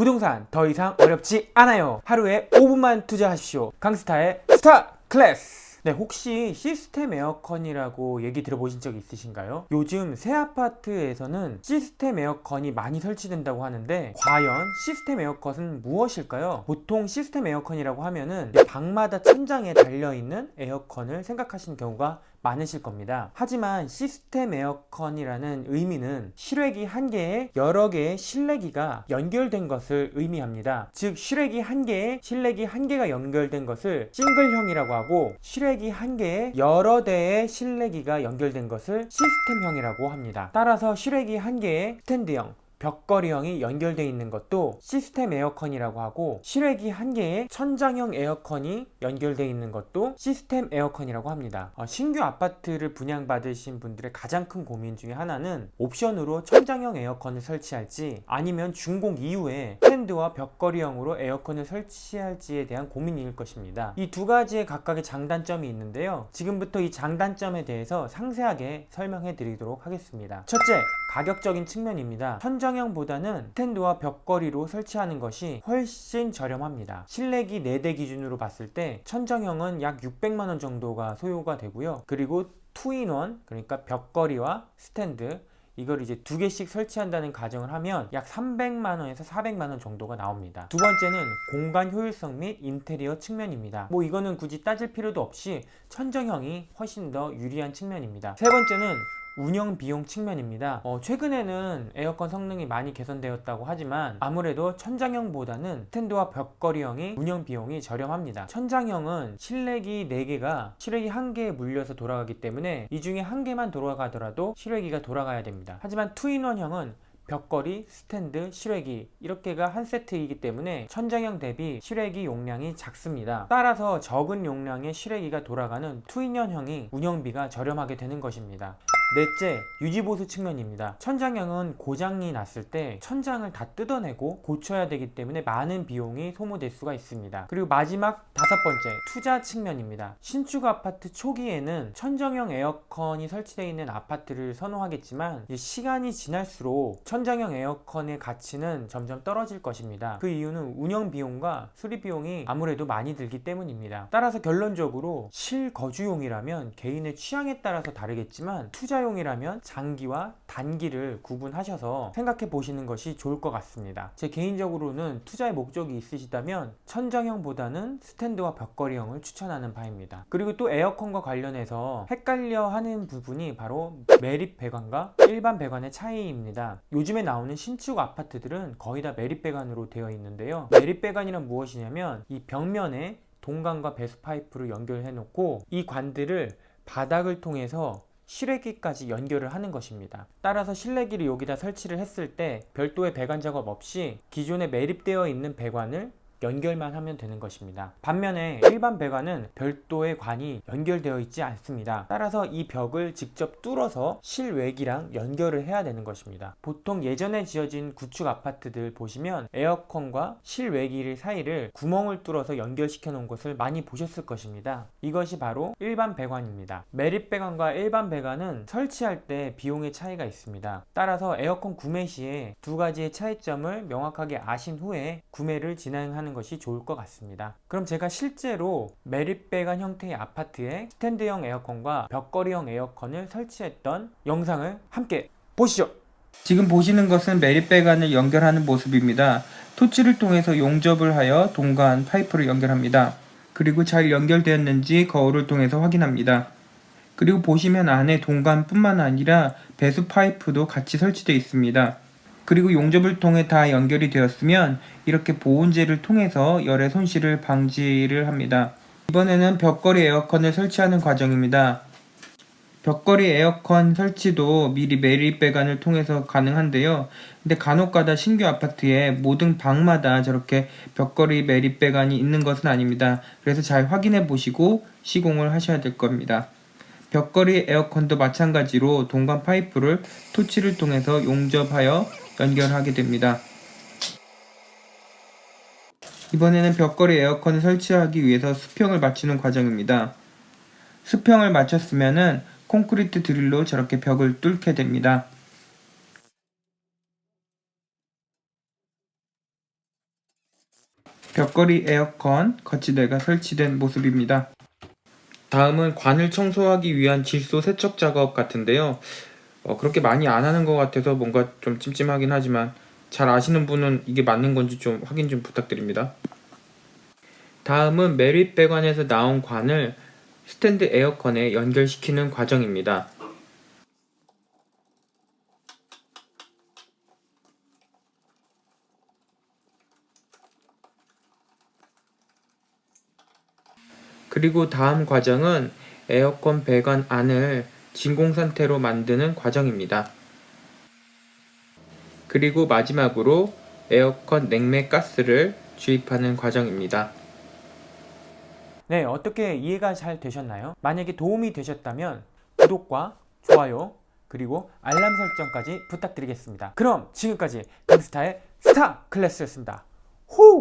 부동산 더 이상 어렵지 않아요. 하루에 5분만 투자하십시오. 강스타의 스타 클래스. 네, 혹시 시스템 에어컨이라고 얘기 들어보신 적 있으신가요? 요즘 새 아파트에서는 시스템 에어컨이 많이 설치된다고 하는데 과연 시스템 에어컨은 무엇일까요? 보통 시스템 에어컨이라고 하면은 방마다 천장에 달려 있는 에어컨을 생각하시는 경우가 많으실 겁니다. 하지만 시스템 에어컨이라는 의미는 실외기 한 개에 여러 개의 실내기가 연결된 것을 의미합니다. 즉 실외기 한 개에 실내기 한 개가 연결된 것을 싱글형이라고 하고 실외기 한 개에 여러 대의 실내기가 연결된 것을 시스템형이라고 합니다. 따라서 실외기 한 개에 스탠드형 벽걸이형이 연결되어 있는 것도 시스템 에어컨이라고 하고 실외기 한 개에 천장형 에어컨이 연결되어 있는 것도 시스템 에어컨이라고 합니다. 어, 신규 아파트를 분양받으신 분들의 가장 큰 고민 중에 하나는 옵션으로 천장형 에어컨을 설치할지 아니면 준공 이후에 스탠드와 벽걸이형으로 에어컨을 설치할지에 대한 고민일 것입니다. 이 두 가지의 각각의 장단점이 있는데요. 지금부터 이 장단점에 대해서 상세하게 설명해 드리도록 하겠습니다. 첫째, 가격적인 측면입니다. 천장 형보다는 스탠드와 벽걸이로 설치하는 것이 훨씬 저렴합니다. 실내기 4대 기준으로 봤을 때 천장형은 약 600만원 정도가 소요가 되고요. 그리고 2인원, 그러니까 벽걸이와 스탠드, 이걸 이제 두 개씩 설치한다는 가정을 하면 약 300만 원에서 400만 원 정도가 나옵니다. 두 번째는 공간 효율성 및 인테리어 측면입니다. 뭐 이거는 굳이 따질 필요도 없이 천정형이 훨씬 더 유리한 측면입니다. 세 번째는 운영 비용 측면입니다. 어, 최근에는 에어컨 성능이 많이 개선되었다고 하지만 아무래도 천장형보다는 스탠드와 벽걸이형이 운영 비용이 저렴합니다. 천장형은 실내기 4개가 실외기 1개에 물려서 돌아가기 때문에 이 중에 한 개만 돌아가더라도 실외기가 돌아가야 됩니다. 하지만 투인원형은 벽걸이, 스탠드, 실외기 이렇게가 한 세트이기 때문에 천장형 대비 실외기 용량이 작습니다. 따라서 적은 용량의 실외기가 돌아가는 투인형이 운영비가 저렴하게 되는 것입니다. 넷째, 유지보수 측면입니다. 천장형은 고장이 났을 때 천장을 다 뜯어내고 고쳐야 되기 때문에 많은 비용이 소모될 수가 있습니다. 그리고 마지막 다섯 번째, 투자 측면입니다. 신축 아파트 초기에는 천정형 에어컨이 설치되어 있는 아파트를 선호하겠지만 이 시간이 지날수록 천정형 에어컨의 가치는 점점 떨어질 것입니다. 그 이유는 운영 비용과 수리 비용이 아무래도 많이 들기 때문입니다. 따라서 결론적으로 실거주용이라면 개인의 취향에 따라서 다르겠지만 투자 용이라면 장기와 단기를 구분하셔서 생각해 보시는 것이 좋을 것 같습니다. 제 개인적으로는 투자의 목적이 있으시다면 천정형보다는 스탠드와 벽걸이형을 추천하는 바입니다. 그리고 또 에어컨과 관련해서 헷갈려 하는 부분이 바로 매립 배관과 일반 배관의 차이입니다. 요즘에 나오는 신축 아파트들은 거의 다 매립 배관으로 되어 있는데요. 매립 배관이란 무엇이냐면 이 벽면에 동관과 배수 파이프를 연결해 놓고 이 관들을 바닥을 통해서 실외기까지 연결을 하는 것입니다. 따라서 실내기를 여기다 설치를 했을 때 별도의 배관 작업 없이 기존에 매립되어 있는 배관을 연결만 하면 되는 것입니다. 반면에 일반 배관은 별도의 관이 연결되어 있지 않습니다. 따라서 이 벽을 직접 뚫어서 실외기랑 연결을 해야 되는 것입니다. 보통 예전에 지어진 구축 아파트들 보시면 에어컨과 실외기 사이를 구멍을 뚫어서 연결시켜 놓은 것을 많이 보셨을 것입니다. 이것이 바로 일반 배관입니다. 매립 배관과 일반 배관은 설치할 때 비용의 차이가 있습니다. 따라서 에어컨 구매 시에 두 가지의 차이점을 명확하게 아신 후에 구매를 진행하는 것이 좋을 것 같습니다. 그럼 제가 실제로 매립배관 형태의 아파트에 스탠드형 에어컨과 벽걸이형 에어컨을 설치했던 영상을 함께 보시죠. 지금 보시는 것은 매립배관을 연결하는 모습입니다. 토치를 통해서 용접을 하여 동관 파이프를 연결합니다. 그리고 잘 연결되었는지 거울을 통해서 확인합니다. 그리고 보시면 안에 동관뿐만 아니라 배수 파이프도 같이 설치되어 있습니다. 그리고 용접을 통해 다 연결이 되었으면 이렇게 보온재를 통해서 열의 손실을 방지를 합니다. 이번에는 벽걸이 에어컨을 설치하는 과정입니다. 벽걸이 에어컨 설치도 미리 매립 배관을 통해서 가능한데요. 근데 간혹가다 신규 아파트에 모든 방마다 저렇게 벽걸이 매립 배관이 있는 것은 아닙니다. 그래서 잘 확인해 보시고 시공을 하셔야 될 겁니다. 벽걸이 에어컨도 마찬가지로 동관 파이프를 토치를 통해서 용접하여 연결하게 됩니다. 이번에는 벽걸이 에어컨을 설치하기 위해서 수평을 맞추는 과정입니다. 수평을 맞췄으면은 콘크리트 드릴로 저렇게 벽을 뚫게 됩니다. 벽걸이 에어컨 거치대가 설치된 모습입니다. 다음은 관을 청소하기 위한 질소 세척 작업 같은데요. 어, 그렇게 많이 안 하는 것 같아서 뭔가 좀 찜찜하긴 하지만 잘 아시는 분은 이게 맞는 건지 좀 확인 좀 부탁드립니다. 다음은 메릿배관에서 나온 관을 스탠드 에어컨에 연결시키는 과정입니다. 그리고 다음 과정은 에어컨 배관 안을 진공 상태로 만드는 과정입니다. 그리고 마지막으로 에어컨 냉매 가스를 주입하는 과정입니다. 네, 어떻게 이해가 잘 되셨나요? 만약에 도움이 되셨다면 구독과 좋아요 그리고 알람 설정까지 부탁드리겠습니다. 그럼 지금까지 강스타의 스타 클래스였습니다. 호!